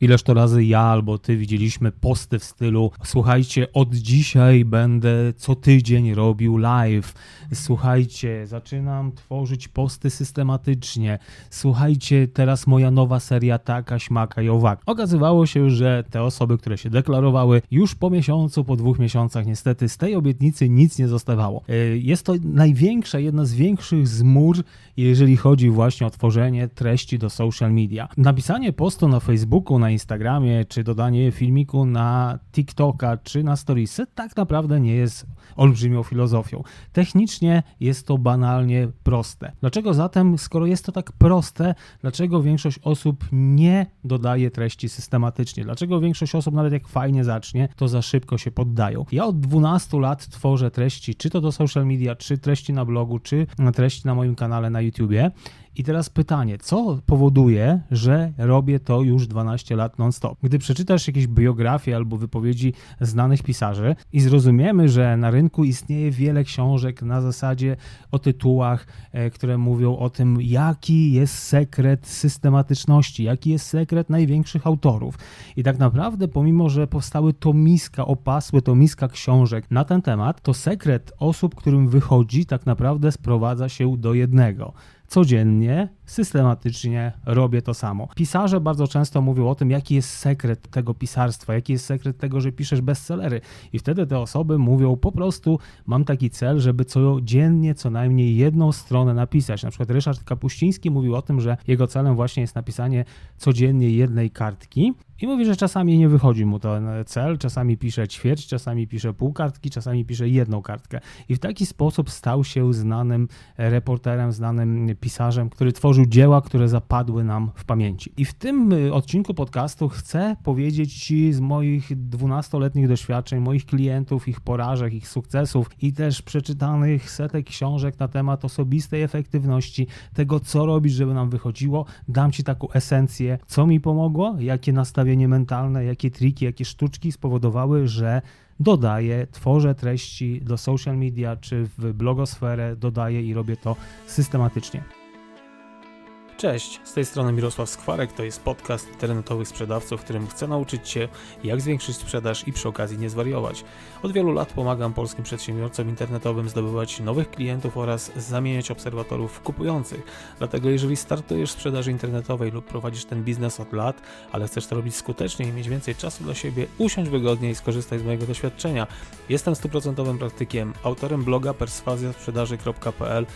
Ileż to razy ja albo ty widzieliśmy posty w stylu słuchajcie, od dzisiaj będę co tydzień robił live. Słuchajcie, zaczynam tworzyć posty systematycznie. Słuchajcie, teraz moja nowa seria taka, śmaka i owak. Okazywało się, że te osoby, które się deklarowały, już po miesiącu, po dwóch miesiącach niestety z tej obietnicy nic nie zostawało. E, jest to największa, jedna z większych zmur, jeżeli chodzi właśnie o tworzenie treści do social media. Napisanie postu na Facebooku, na Instagramie, czy dodanie filmiku na TikToka, czy na Storiesy, tak naprawdę nie jest olbrzymią filozofią. Technicznie jest to banalnie proste. Dlaczego zatem, skoro jest to tak proste, dlaczego większość osób nie dodaje treści systematycznie? Dlaczego większość osób, nawet jak fajnie zacznie, to za szybko się poddają? Ja od 12 lat tworzę treści, czy to do social media, czy treści na blogu, czy treści na moim kanale na YouTubie. I teraz pytanie, co powoduje, że robię to już 12 lat non-stop? Gdy przeczytasz jakieś biografie albo wypowiedzi znanych pisarzy i zrozumiemy, że na rynku istnieje wiele książek na zasadzie o tytułach, e, które mówią o tym, jaki jest sekret systematyczności, jaki jest sekret największych autorów. I tak naprawdę, pomimo, że powstały tomiska, opasłe tomiska książek na ten temat, to sekret osób, którym wychodzi, tak naprawdę sprowadza się do jednego – codziennie, systematycznie robię to samo. Pisarze bardzo często mówią o tym, jaki jest sekret tego pisarstwa, jaki jest sekret tego, że piszesz bestsellery. I wtedy te osoby mówią po prostu, mam taki cel, żeby codziennie co najmniej jedną stronę napisać. Na przykład Ryszard Kapuściński mówił o tym, że jego celem właśnie jest napisanie codziennie jednej kartki. I mówi, że czasami nie wychodzi mu ten cel, czasami pisze ćwierć, czasami pisze pół kartki, czasami pisze jedną kartkę. I w taki sposób stał się znanym reporterem, znanym pisarzem, który dzieła, które zapadły nam w pamięci. I w tym y, odcinku podcastu chcę powiedzieć Ci z moich 12-letnich doświadczeń, moich klientów, ich porażek, ich sukcesów i też przeczytanych setek książek na temat osobistej efektywności, tego co robić, żeby nam wychodziło. Dam Ci taką esencję, co mi pomogło, jakie nastawienie mentalne, jakie triki, jakie sztuczki spowodowały, że dodaję, tworzę treści do social media czy w blogosferę, dodaję i robię to systematycznie. Cześć, z tej strony Mirosław Skwarek, to jest podcast internetowych sprzedawców, w którym chcę nauczyć się, jak zwiększyć sprzedaż i przy okazji nie zwariować. Od wielu lat pomagam polskim przedsiębiorcom internetowym zdobywać nowych klientów oraz zamieniać obserwatorów kupujących. Dlatego jeżeli startujesz w sprzedaży internetowej lub prowadzisz ten biznes od lat, ale chcesz to robić skutecznie i mieć więcej czasu dla siebie, usiądź wygodnie i skorzystaj z mojego doświadczenia. Jestem stuprocentowym praktykiem, autorem bloga perswazjasprzedaży.pl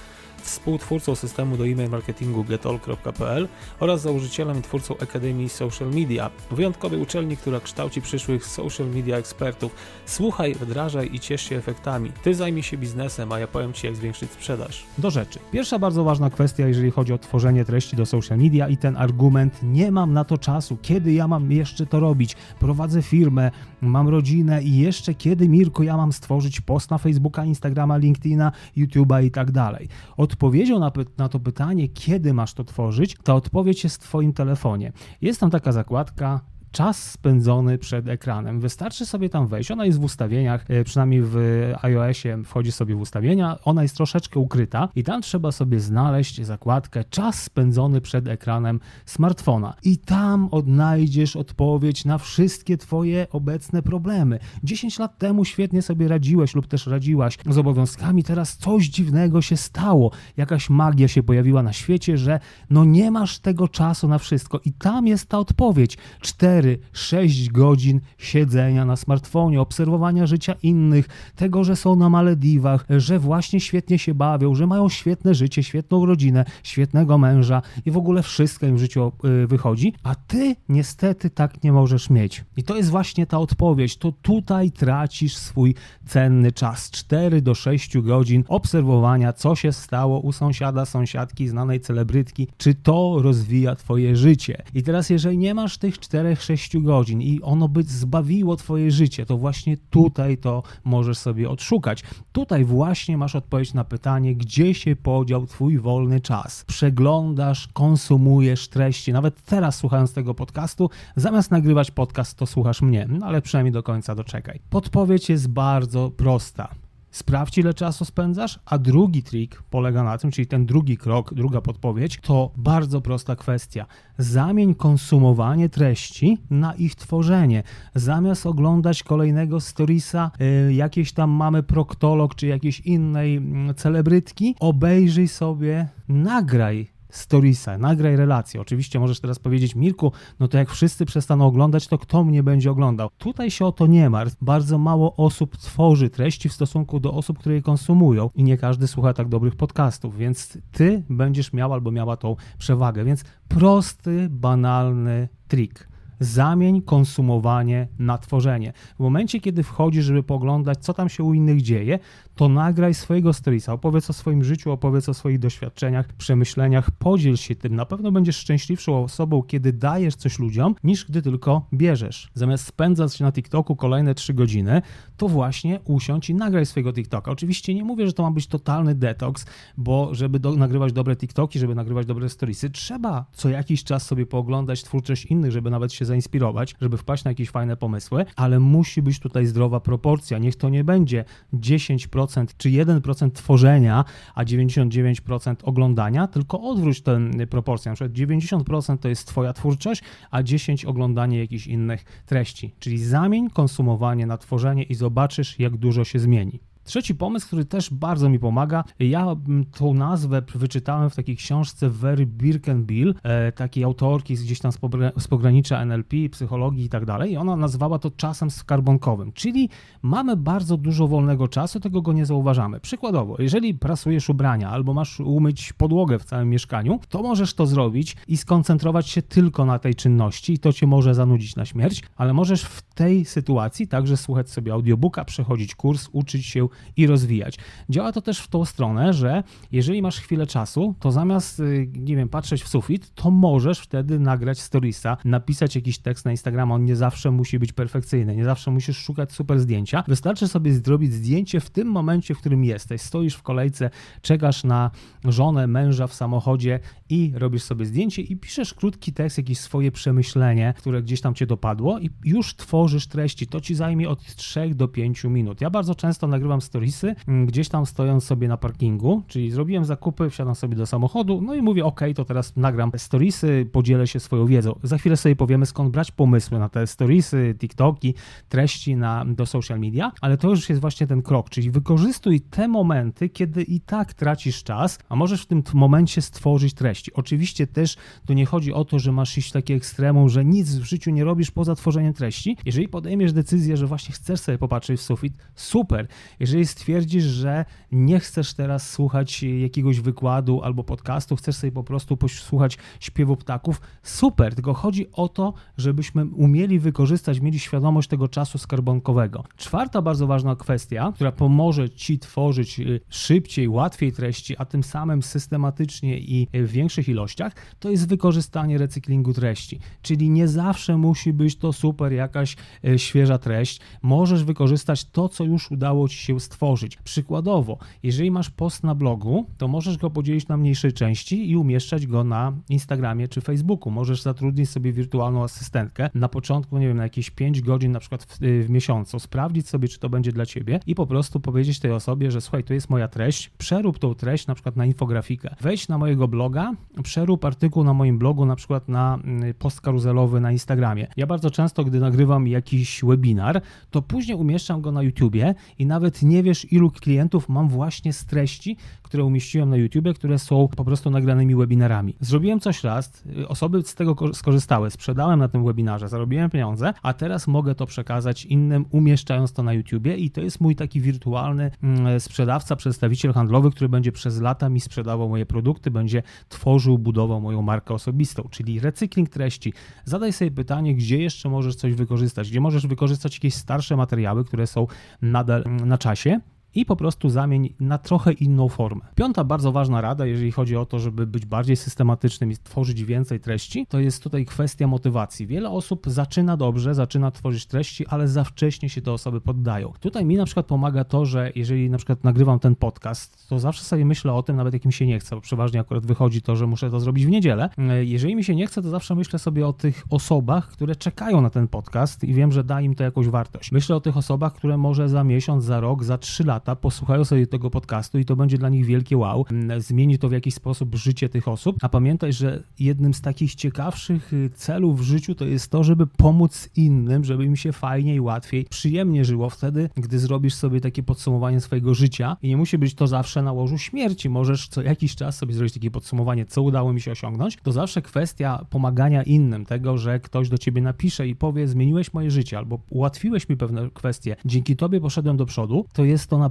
współtwórcą systemu do e-mail marketingu getall.pl oraz założycielem i twórcą Akademii Social Media, wyjątkowej uczelni, która kształci przyszłych social media ekspertów. Słuchaj, wdrażaj i ciesz się efektami. Ty zajmij się biznesem, a ja powiem Ci, jak zwiększyć sprzedaż. Do rzeczy. Pierwsza bardzo ważna kwestia, jeżeli chodzi o tworzenie treści do social media i ten argument, nie mam na to czasu, kiedy ja mam jeszcze to robić, prowadzę firmę, mam rodzinę i jeszcze kiedy, Mirko, ja mam stworzyć post na Facebooka, Instagrama, LinkedIna, YouTube'a i tak dalej. Odpowiedzią na, na to pytanie, kiedy masz to tworzyć, ta odpowiedź jest w Twoim telefonie. Jest tam taka zakładka czas spędzony przed ekranem. Wystarczy sobie tam wejść, ona jest w ustawieniach, e, przynajmniej w iOSie wchodzi sobie w ustawienia, ona jest troszeczkę ukryta i tam trzeba sobie znaleźć zakładkę czas spędzony przed ekranem smartfona i tam odnajdziesz odpowiedź na wszystkie twoje obecne problemy. 10 lat temu świetnie sobie radziłeś lub też radziłaś z obowiązkami, teraz coś dziwnego się stało, jakaś magia się pojawiła na świecie, że no nie masz tego czasu na wszystko i tam jest ta odpowiedź. 4 4-6 godzin siedzenia na smartfonie, obserwowania życia innych, tego, że są na Malediwach, że właśnie świetnie się bawią, że mają świetne życie, świetną rodzinę, świetnego męża i w ogóle wszystko im w życiu y, wychodzi, a ty niestety tak nie możesz mieć. I to jest właśnie ta odpowiedź. To tutaj tracisz swój cenny czas 4 do 6 godzin obserwowania, co się stało u sąsiada, sąsiadki, znanej celebrytki, czy to rozwija twoje życie. I teraz, jeżeli nie masz tych 4 6 godzin i ono by zbawiło Twoje życie, to właśnie tutaj to możesz sobie odszukać. Tutaj właśnie masz odpowiedź na pytanie, gdzie się podział Twój wolny czas. Przeglądasz, konsumujesz treści. Nawet teraz, słuchając tego podcastu, zamiast nagrywać podcast, to słuchasz mnie, no ale przynajmniej do końca doczekaj. Podpowiedź jest bardzo prosta Sprawdź, ile czasu spędzasz, a drugi trik polega na tym, czyli ten drugi krok, druga podpowiedź, to bardzo prosta kwestia. Zamień konsumowanie treści na ich tworzenie. Zamiast oglądać kolejnego storiesa, y, jakieś tam mamy proktolog czy jakiejś innej mm, celebrytki, obejrzyj sobie, nagraj storiesa, nagraj relację. Oczywiście możesz teraz powiedzieć, Mirku, no to jak wszyscy przestaną oglądać, to kto mnie będzie oglądał? Tutaj się o to nie martw. Bardzo mało osób tworzy treści w stosunku do osób, które je konsumują i nie każdy słucha tak dobrych podcastów, więc ty będziesz miał albo miała tą przewagę. Więc prosty, banalny trik zamień konsumowanie na tworzenie. W momencie, kiedy wchodzisz, żeby poglądać, co tam się u innych dzieje, to nagraj swojego storiesa, opowiedz o swoim życiu, opowiedz o swoich doświadczeniach, przemyśleniach, podziel się tym. Na pewno będziesz szczęśliwszą osobą, kiedy dajesz coś ludziom, niż gdy tylko bierzesz. Zamiast spędzać na TikToku kolejne 3 godziny, to właśnie usiądź i nagraj swojego TikToka. Oczywiście nie mówię, że to ma być totalny detoks, bo żeby do, nagrywać dobre TikToki, żeby nagrywać dobre storiesy, trzeba co jakiś czas sobie pooglądać twórczość innych, żeby nawet się zainspirować, żeby wpaść na jakieś fajne pomysły, ale musi być tutaj zdrowa proporcja. Niech to nie będzie 10% czy 1% tworzenia, a 99% oglądania, tylko odwróć tę proporcję. Na przykład 90% to jest Twoja twórczość, a 10% oglądanie jakichś innych treści. Czyli zamień konsumowanie na tworzenie i zobaczysz, jak dużo się zmieni. Trzeci pomysł, który też bardzo mi pomaga, ja tą nazwę wyczytałem w takiej książce Very Birkenbill, e, takiej autorki gdzieś tam z pogranicza NLP, psychologii i tak dalej, i ona nazwała to czasem skarbonkowym, czyli mamy bardzo dużo wolnego czasu, tego go nie zauważamy. Przykładowo, jeżeli prasujesz ubrania albo masz umyć podłogę w całym mieszkaniu, to możesz to zrobić i skoncentrować się tylko na tej czynności. I to cię może zanudzić na śmierć, ale możesz w tej sytuacji także słuchać sobie audiobooka, przechodzić kurs, uczyć się i rozwijać. Działa to też w tą stronę, że jeżeli masz chwilę czasu, to zamiast, y, nie wiem, patrzeć w sufit, to możesz wtedy nagrać storiesa, napisać jakiś tekst na Instagrama. On nie zawsze musi być perfekcyjny, nie zawsze musisz szukać super zdjęcia. Wystarczy sobie zrobić zdjęcie w tym momencie, w którym jesteś. Stoisz w kolejce, czekasz na żonę, męża w samochodzie i robisz sobie zdjęcie i piszesz krótki tekst, jakieś swoje przemyślenie, które gdzieś tam cię dopadło i już tworzysz treści. To ci zajmie od 3 do 5 minut. Ja bardzo często nagrywam storiesy, mm, gdzieś tam stojąc sobie na parkingu, czyli zrobiłem zakupy, wsiadam sobie do samochodu, no i mówię, ok, to teraz nagram storiesy, podzielę się swoją wiedzą. Za chwilę sobie powiemy, skąd brać pomysły na te storiesy, TikToki, treści na, do social media, ale to już jest właśnie ten krok, czyli wykorzystuj te momenty, kiedy i tak tracisz czas, a możesz w tym momencie stworzyć treści. Oczywiście też tu nie chodzi o to, że masz iść w takie ekstremum, że nic w życiu nie robisz poza tworzeniem treści. Jeżeli podejmiesz decyzję, że właśnie chcesz sobie popatrzeć w sufit, super. Jeżeli jeżeli stwierdzisz, że nie chcesz teraz słuchać jakiegoś wykładu albo podcastu, chcesz sobie po prostu posłuchać śpiewu ptaków, super, tylko chodzi o to, żebyśmy umieli wykorzystać, mieli świadomość tego czasu skarbonkowego. Czwarta bardzo ważna kwestia, która pomoże Ci tworzyć y, szybciej, łatwiej treści, a tym samym systematycznie i w większych ilościach, to jest wykorzystanie recyklingu treści. Czyli nie zawsze musi być to super jakaś y, świeża treść. Możesz wykorzystać to, co już udało Ci się stworzyć. Przykładowo, jeżeli masz post na blogu, to możesz go podzielić na mniejsze części i umieszczać go na Instagramie czy Facebooku. Możesz zatrudnić sobie wirtualną asystentkę na początku, nie wiem, na jakieś 5 godzin na przykład w, w miesiącu, sprawdzić sobie, czy to będzie dla ciebie i po prostu powiedzieć tej osobie, że słuchaj, to jest moja treść, przerób tą treść na przykład na infografikę. Wejdź na mojego bloga, przerób artykuł na moim blogu na przykład na mm, post karuzelowy na Instagramie. Ja bardzo często, gdy nagrywam jakiś webinar, to później umieszczam go na YouTubie i nawet nie wiesz, ilu klientów mam właśnie z treści, które umieściłem na YouTube, które są po prostu nagranymi webinarami. Zrobiłem coś raz, y, osoby z tego skorzystały, sprzedałem na tym webinarze, zarobiłem pieniądze, a teraz mogę to przekazać innym, umieszczając to na YouTube i to jest mój taki wirtualny mm, sprzedawca, przedstawiciel handlowy, który będzie przez lata mi sprzedawał moje produkty, będzie tworzył, budował moją markę osobistą, czyli recykling treści. Zadaj sobie pytanie, gdzie jeszcze możesz coś wykorzystać, gdzie możesz wykorzystać jakieś starsze materiały, które są nadal mm, na czasie się i po prostu zamień na trochę inną formę. Piąta bardzo ważna rada, jeżeli chodzi o to, żeby być bardziej systematycznym i tworzyć więcej treści, to jest tutaj kwestia motywacji. Wiele osób zaczyna dobrze, zaczyna tworzyć treści, ale za wcześnie się te osoby poddają. Tutaj mi na przykład pomaga to, że jeżeli na przykład nagrywam ten podcast, to zawsze sobie myślę o tym, nawet jak mi się nie chce, bo przeważnie akurat wychodzi to, że muszę to zrobić w niedzielę. Jeżeli mi się nie chce, to zawsze myślę sobie o tych osobach, które czekają na ten podcast i wiem, że da im to jakąś wartość. Myślę o tych osobach, które może za miesiąc, za rok, za trzy lata lata, posłuchają sobie tego podcastu i to będzie dla nich wielkie wow. Mm, zmieni to w jakiś sposób życie tych osób. A pamiętaj, że jednym z takich ciekawszych y, celów w życiu to jest to, żeby pomóc innym, żeby im się fajniej, łatwiej, przyjemnie żyło wtedy, gdy zrobisz sobie takie podsumowanie swojego życia i nie musi być to zawsze na łożu śmierci. Możesz co jakiś czas sobie zrobić takie podsumowanie, co udało mi się osiągnąć. To zawsze kwestia pomagania innym, tego, że ktoś do ciebie napisze i powie, zmieniłeś moje życie albo ułatwiłeś mi pewne kwestie, dzięki tobie poszedłem do przodu, to jest to naprawdę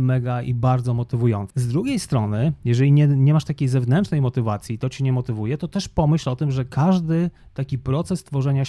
mega i bardzo motywujące. Z drugiej strony, jeżeli nie, nie masz takiej zewnętrznej motywacji, to cię nie motywuje, to też pomyśl o tym, że każdy taki proces tworzenia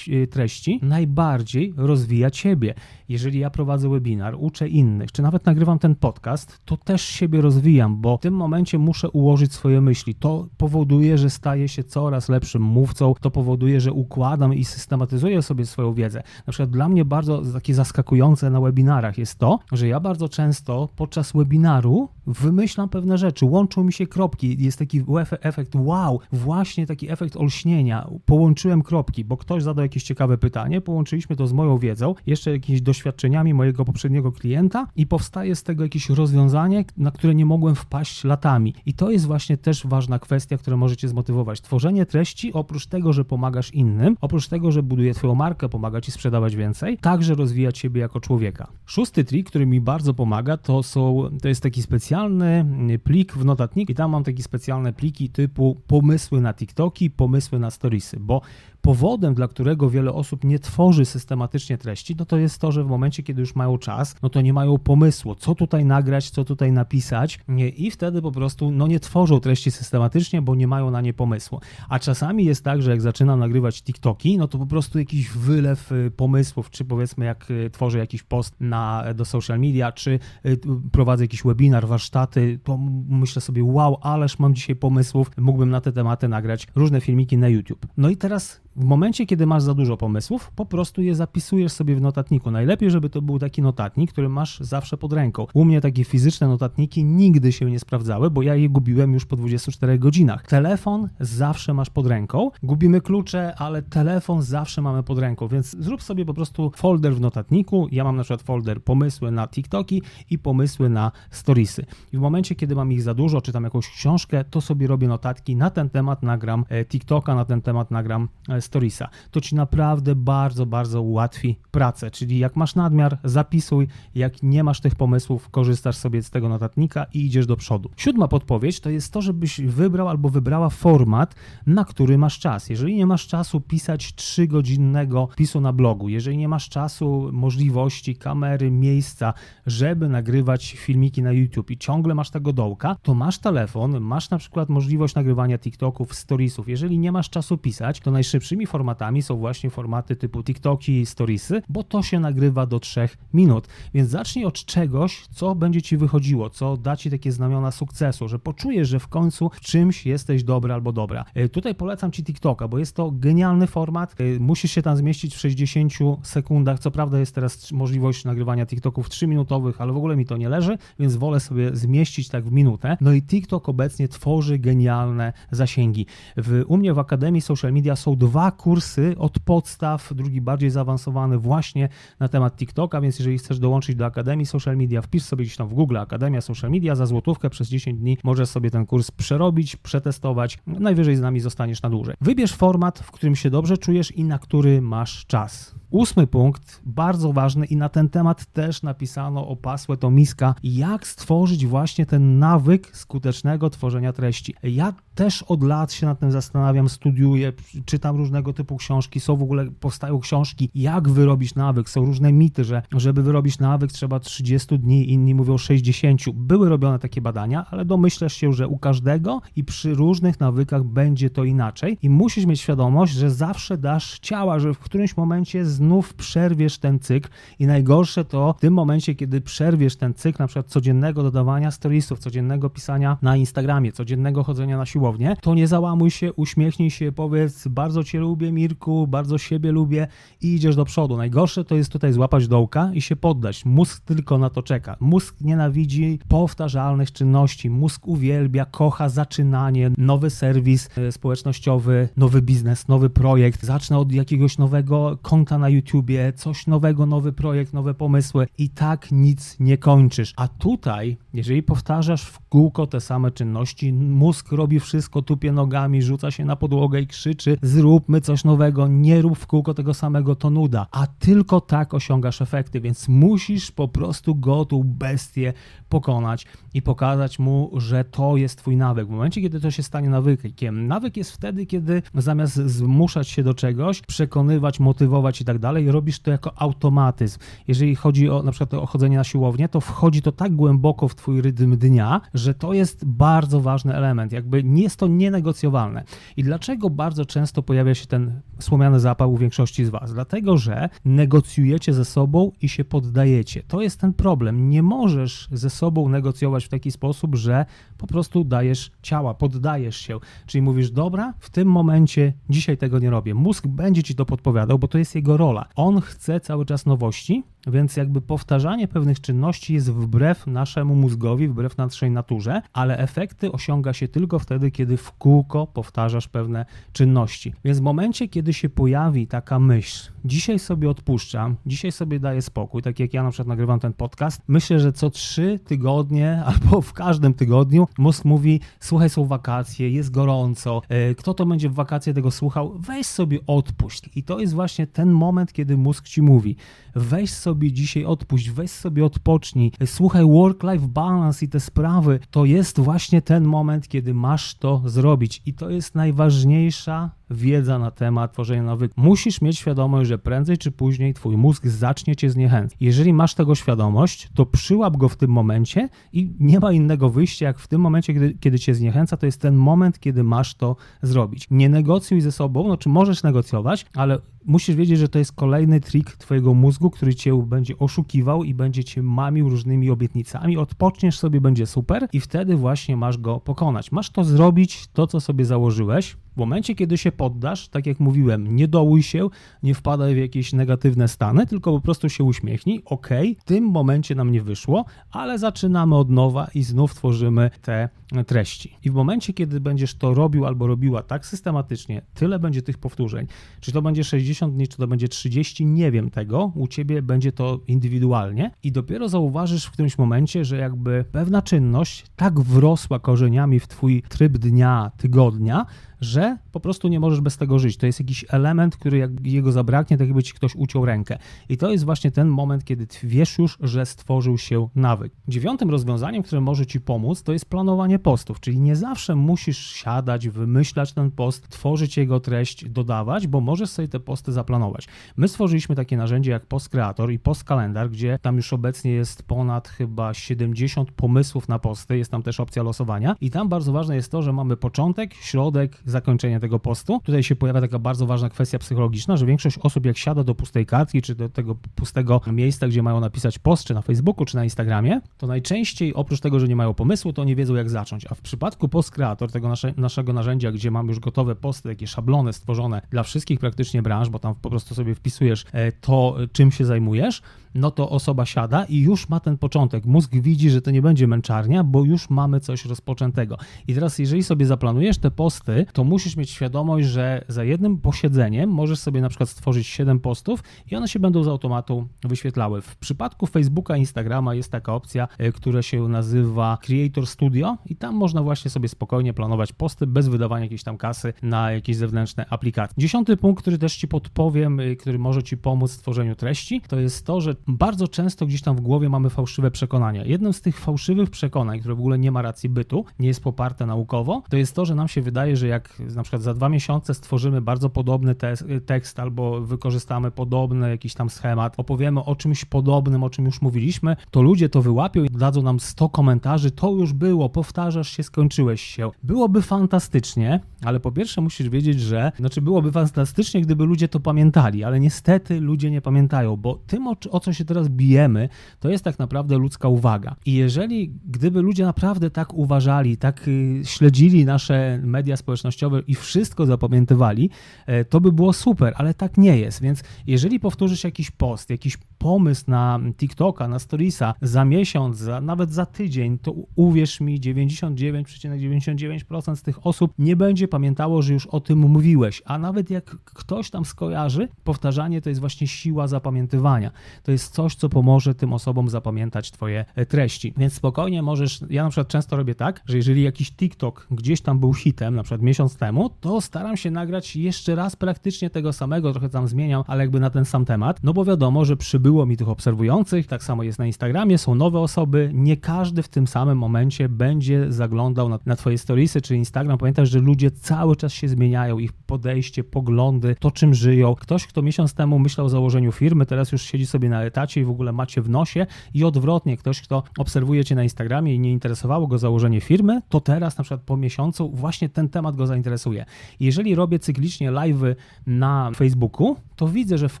treści najbardziej rozwija ciebie. Jeżeli ja prowadzę webinar, uczę innych, czy nawet nagrywam ten podcast, to też siebie rozwijam, bo w tym momencie muszę ułożyć swoje myśli. To powoduje, że staję się coraz lepszym mówcą, to powoduje, że układam i systematyzuję sobie swoją wiedzę. Na przykład dla mnie bardzo takie zaskakujące na webinarach jest to, że ja bardzo często podczas webinaru wymyślam pewne rzeczy, łączą mi się kropki, jest taki efekt wow, właśnie taki efekt olśnienia. Połączyłem kropki, bo ktoś zadał jakieś ciekawe pytanie, połączyliśmy to z moją wiedzą, jeszcze jakimiś doświadczeniami mojego poprzedniego klienta i powstaje z tego jakieś rozwiązanie, na które nie mogłem wpaść latami. I to jest właśnie też ważna kwestia, która możecie zmotywować. Tworzenie treści, oprócz tego, że pomagasz innym, oprócz tego, że buduje twoją markę, pomaga ci sprzedawać więcej, także rozwija ciebie jako człowieka. Szósty trik, który mi bardzo pomaga, to są, to jest taki specjalny plik w notatnik i tam mam takie specjalne pliki typu pomysły na TikToki, pomysły na storiesy, bo powodem, dla którego wiele osób nie tworzy systematycznie treści, no to jest to, że w momencie, kiedy już mają czas, no to nie mają pomysłu, co tutaj nagrać, co tutaj napisać i wtedy po prostu no nie tworzą treści systematycznie, bo nie mają na nie pomysłu. A czasami jest tak, że jak zaczynam nagrywać TikToki, no to po prostu jakiś wylew y, pomysłów, czy powiedzmy jak y, tworzę jakiś post na, do social media, czy y, prowadzę jakiś webinar, warsztaty, to myślę sobie, wow, ależ mam dzisiaj pomysłów, mógłbym na te tematy nagrać różne filmiki na YouTube. No i teraz w momencie, kiedy masz za dużo pomysłów, po prostu je zapisujesz sobie w notatniku. Najlepiej, żeby to był taki notatnik, który masz zawsze pod ręką. U mnie takie fizyczne notatniki nigdy się nie sprawdzały, bo ja je gubiłem już po 24 godzinach. Telefon zawsze masz pod ręką. Gubimy klucze, ale telefon zawsze mamy pod ręką, więc zrób sobie po prostu folder w notatniku. Ja mam na przykład folder pomysły na TikToki i pomysły na storiesy. I w momencie, kiedy mam ich za dużo, czy tam jakąś książkę, to sobie robię notatki na ten temat, nagram e, TikToka, na ten temat nagram e, Storiesa. To ci naprawdę bardzo, bardzo ułatwi pracę. Czyli jak masz nadmiar, zapisuj, jak nie masz tych pomysłów, korzystasz sobie z tego notatnika i idziesz do przodu. Siódma podpowiedź to jest to, żebyś wybrał albo wybrała format, na który masz czas. Jeżeli nie masz czasu pisać 3-godzinnego pisu na blogu, jeżeli nie masz czasu, możliwości, kamery, miejsca, żeby nagrywać filmiki na YouTube i ciągle masz tego dołka, to masz telefon, masz na przykład możliwość nagrywania TikToków, storiesów. Jeżeli nie masz czasu pisać, to najszybszy najlepszymi formatami są właśnie formaty typu TikToki i Storiesy, bo to się nagrywa do 3 minut. Więc zacznij od czegoś, co będzie ci wychodziło, co da ci takie znamiona sukcesu, że poczujesz, że w końcu w czymś jesteś dobry albo dobra. E, tutaj polecam ci TikToka, bo jest to genialny format. E, musisz się tam zmieścić w 60 sekundach. Co prawda jest teraz możliwość nagrywania TikToków 3-minutowych, ale w ogóle mi to nie leży, więc wolę sobie zmieścić tak w minutę. No i TikTok obecnie tworzy genialne zasięgi. W, u mnie w Akademii Social Media są dwa kursy od podstaw, drugi bardziej zaawansowany właśnie na temat TikToka, więc jeżeli chcesz dołączyć do Akademii Social Media, wpisz sobie gdzieś tam w Google Akademia Social Media za złotówkę przez 10 dni możesz sobie ten kurs przerobić, przetestować, najwyżej z nami zostaniesz na dłużej. Wybierz format, w którym się dobrze czujesz i na który masz czas. Ósmy punkt, bardzo ważny i na ten temat też napisano opasłe to miska, jak stworzyć właśnie ten nawyk skutecznego tworzenia treści. Ja też od lat się nad tym zastanawiam, studiuję, czytam różnego typu książki, są w ogóle, powstają książki, jak wyrobić nawyk, są różne mity, że żeby wyrobić nawyk trzeba 30 dni, inni mówią 60. Były robione takie badania, ale domyślasz się, że u każdego i przy różnych nawykach będzie to inaczej i musisz mieć świadomość, że zawsze dasz ciała, że w którymś momencie znów przerwiesz ten cykl i najgorsze to w tym momencie, kiedy przerwiesz ten cykl na przykład codziennego dodawania storiesów, codziennego pisania na Instagramie, codziennego chodzenia na siłownię, to nie załamuj się, uśmiechnij się, powiedz bardzo cię lubię Mirku, bardzo siebie lubię i idziesz do przodu. Najgorsze to jest tutaj złapać dołka i się poddać. Mózg tylko na to czeka. Mózg nienawidzi powtarzalnych czynności. Mózg uwielbia, kocha zaczynanie, nowy serwis e, społecznościowy, nowy biznes, nowy projekt. Zacznę od jakiegoś nowego konta na na YouTubie, coś nowego, nowy projekt, nowe pomysły i tak nic nie kończysz. A tutaj, jeżeli powtarzasz w kółko te same czynności, mózg robi wszystko, tupie nogami, rzuca się na podłogę i krzyczy, zróbmy coś nowego, nie rób w kółko tego samego, to nuda. A tylko tak osiągasz efekty, więc musisz po prostu go, tą bestię pokonać i pokazać mu, że to jest twój nawyk. W momencie, kiedy to się stanie nawykiem, nawyk jest wtedy, kiedy zamiast zmuszać się do czegoś, przekonywać, motywować i tak dalej, robisz to jako automatyzm. Jeżeli chodzi o na przykład o chodzenie na siłownię, to wchodzi to tak głęboko w twój rytm dnia, że to jest bardzo ważny element. Jakby nie jest to nienegocjowalne. I dlaczego bardzo często pojawia się ten słomiany zapał u większości z was? Dlatego, że negocjujecie ze sobą i się poddajecie. To jest ten problem. Nie możesz ze sobą negocjować w taki sposób, że po prostu dajesz ciała, poddajesz się. Czyli mówisz, dobra, w tym momencie dzisiaj tego nie robię. Mózg będzie ci to podpowiadał, bo to jest jego rola. On chce cały czas nowości, więc jakby powtarzanie pewnych czynności jest wbrew naszemu mózgowi, wbrew naszej naturze, ale efekty osiąga się tylko wtedy, kiedy w kółko powtarzasz pewne czynności. Więc w momencie, kiedy się pojawi taka myśl, dzisiaj sobie odpuszczam, dzisiaj sobie daję spokój, tak jak ja na przykład nagrywam ten podcast, myślę, że co trzy tygodnie albo w każdym tygodniu mózg mówi, słuchaj, są wakacje, jest gorąco, e, kto to będzie w wakacje tego słuchał, weź sobie odpuść. I to jest właśnie ten moment, kiedy mózg ci mówi, weź sobie dzisiaj odpuść, weź sobie odpocznij, słuchaj, work-life balance i te sprawy, to jest właśnie ten moment, kiedy masz to zrobić. I to jest najważniejsza wiedza na temat tworzenia nawyków. Musisz mieć świadomość, że prędzej czy później twój mózg zacznie cię zniechęcać. Jeżeli masz tego świadomość, to przyłap go w tym momencie i nie ma innego wyjścia, jak w tym momencie, kiedy, kiedy cię zniechęca, to jest ten moment, kiedy masz to zrobić. Nie negocjuj ze sobą, znaczy możesz negocjować, ale musisz wiedzieć, że to jest kolejny trik twojego mózgu, który cię będzie oszukiwał i będzie cię mamił różnymi obietnicami. Odpoczniesz sobie, będzie super i wtedy właśnie masz go pokonać. Masz to zrobić, to co sobie założyłeś, w momencie, kiedy się poddasz, tak jak mówiłem, nie dołuj się, nie wpadaj w jakieś negatywne stany, tylko po prostu się uśmiechnij. Ok, w tym momencie nam nie wyszło, ale zaczynamy od nowa i znów tworzymy te treści. I w momencie, kiedy będziesz to robił albo robiła tak systematycznie, tyle będzie tych powtórzeń. Czy to będzie 60 dni, czy to będzie 30, nie wiem tego. U ciebie będzie to indywidualnie i dopiero zauważysz w którymś momencie, że jakby pewna czynność tak wrosła korzeniami w twój tryb dnia, tygodnia, że po prostu nie możesz bez tego żyć. To jest jakiś element, który jak jego zabraknie, tak jakby ci ktoś uciął rękę. I to jest właśnie ten moment, kiedy wiesz już, że stworzył się nawyk. Dziewiątym rozwiązaniem, które może ci pomóc, to jest planowanie postów, czyli nie zawsze musisz siadać, wymyślać ten post, tworzyć jego treść, dodawać, bo możesz sobie te posty zaplanować. My stworzyliśmy takie narzędzie jak Post Creator i Post Kalendar, gdzie tam już obecnie jest ponad chyba 70 pomysłów na posty, jest tam też opcja losowania i tam bardzo ważne jest to, że mamy początek, środek, zakończenie tego postu. Tutaj się pojawia taka bardzo ważna kwestia psychologiczna, że większość osób jak siada do pustej kartki, czy do tego pustego miejsca, gdzie mają napisać post, czy na Facebooku, czy na Instagramie, to najczęściej oprócz tego, że nie mają pomysłu, to nie wiedzą jak zacząć. A w przypadku Post Creator, tego nasze, naszego narzędzia, gdzie mamy już gotowe posty, takie szablony stworzone dla wszystkich praktycznie branż, bo tam po prostu sobie wpisujesz e, to, czym się zajmujesz, no to osoba siada i już ma ten początek. Mózg widzi, że to nie będzie męczarnia, bo już mamy coś rozpoczętego. I teraz, jeżeli sobie zaplanujesz te posty, to musisz mieć świadomość, że za jednym posiedzeniem możesz sobie na przykład stworzyć 7 postów i one się będą z automatu wyświetlały. W przypadku Facebooka, Instagrama jest taka opcja, e, która się nazywa Creator Studio i tam można właśnie sobie spokojnie planować posty bez wydawania jakiejś tam kasy na jakieś zewnętrzne aplikacje. Dziesiąty punkt, który też Ci podpowiem, e, który może Ci pomóc w tworzeniu treści, to jest to, że bardzo często gdzieś tam w głowie mamy fałszywe przekonania. Jednym z tych fałszywych przekonań, które w ogóle nie ma racji bytu, nie jest poparte naukowo, to jest to, że nam się wydaje, że jak na przykład za dwa miesiące stworzymy bardzo podobny te tekst albo wykorzystamy podobny jakiś tam schemat, opowiemy o czymś podobnym, o czym już mówiliśmy, to ludzie to wyłapią i dadzą nam 100 komentarzy, to już było, powtarzasz się, skończyłeś się. Byłoby fantastycznie, ale po pierwsze musisz wiedzieć, że, znaczy byłoby fantastycznie, gdyby ludzie to pamiętali, ale niestety ludzie nie pamiętają, bo tym, o, o co się teraz bijemy, to jest tak naprawdę ludzka uwaga. I jeżeli, gdyby ludzie naprawdę tak uważali, tak y, śledzili nasze media społecznościowe, i wszystko zapamiętywali, e, to by było super, ale tak nie jest. Więc jeżeli powtórzysz jakiś post, jakiś pomysł na TikToka, na Storiesa za miesiąc, za, nawet za tydzień, to uwierz mi, 99,99% z tych osób nie będzie pamiętało, że już o tym mówiłeś. A nawet jak ktoś tam skojarzy, powtarzanie to jest właśnie siła zapamiętywania. To jest coś, co pomoże tym osobom zapamiętać Twoje e, treści. Więc spokojnie możesz. Ja na przykład często robię tak, że jeżeli jakiś TikTok gdzieś tam był hitem, na przykład miesiąc temu, to staram się nagrać jeszcze raz praktycznie tego samego, trochę tam zmieniam, ale jakby na ten sam temat, no bo wiadomo, że przybyło mi tych obserwujących, tak samo jest na Instagramie, są nowe osoby, nie każdy w tym samym momencie będzie zaglądał na, na Twoje storiesy czy Instagram. Pamiętaj, że ludzie cały czas się zmieniają, ich podejście, poglądy, to czym żyją. Ktoś, kto miesiąc temu myślał o założeniu firmy, teraz już siedzi sobie na etacie i w ogóle macie w nosie i odwrotnie, ktoś, kto obserwuje Cię na Instagramie i nie interesowało go założenie firmy, to teraz na przykład po miesiącu właśnie ten temat go zainteresuje. Jeżeli robię cyklicznie live'y na Facebooku, to widzę, że w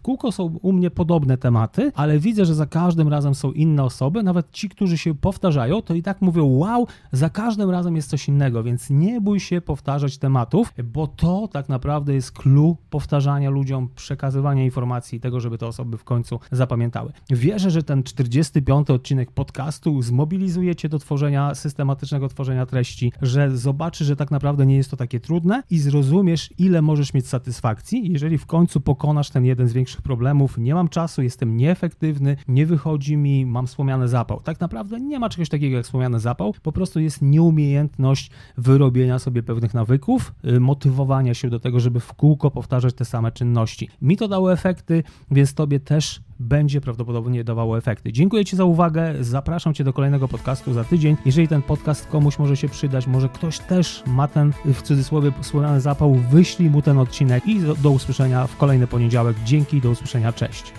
kółko są u mnie podobne tematy, ale widzę, że za każdym razem są inne osoby, nawet ci, którzy się powtarzają, to i tak mówią, wow, za każdym razem jest coś innego, więc nie bój się powtarzać tematów, bo to tak naprawdę jest clue powtarzania ludziom, przekazywania informacji i tego, żeby te osoby w końcu zapamiętały. Wierzę, że ten 45 odcinek podcastu zmobilizuje cię do tworzenia systematycznego tworzenia treści, że zobaczysz, że tak naprawdę nie jest to takie trudne i zrozumiesz, ile możesz mieć satysfakcji, jeżeli w końcu pokonasz ten jeden z większych problemów. Nie mam czasu, jestem nieefektywny, nie wychodzi mi, mam wspomniany zapał. Tak naprawdę nie ma czegoś takiego jak wspomniany zapał, po prostu jest nieumiejętność wyrobienia sobie pewnych nawyków, y, motywowania się do tego, żeby w kółko powtarzać te same czynności. Mi to dało efekty, więc tobie też będzie prawdopodobnie dawało efekty. Dziękuję Ci za uwagę, zapraszam Cię do kolejnego podcastu za tydzień. Jeżeli ten podcast komuś może się przydać, może ktoś też ma ten w cudzysłowie wspomniany zapał, wyślij mu ten odcinek i do, do usłyszenia w kolejny poniedziałek. Dzięki, do usłyszenia, cześć.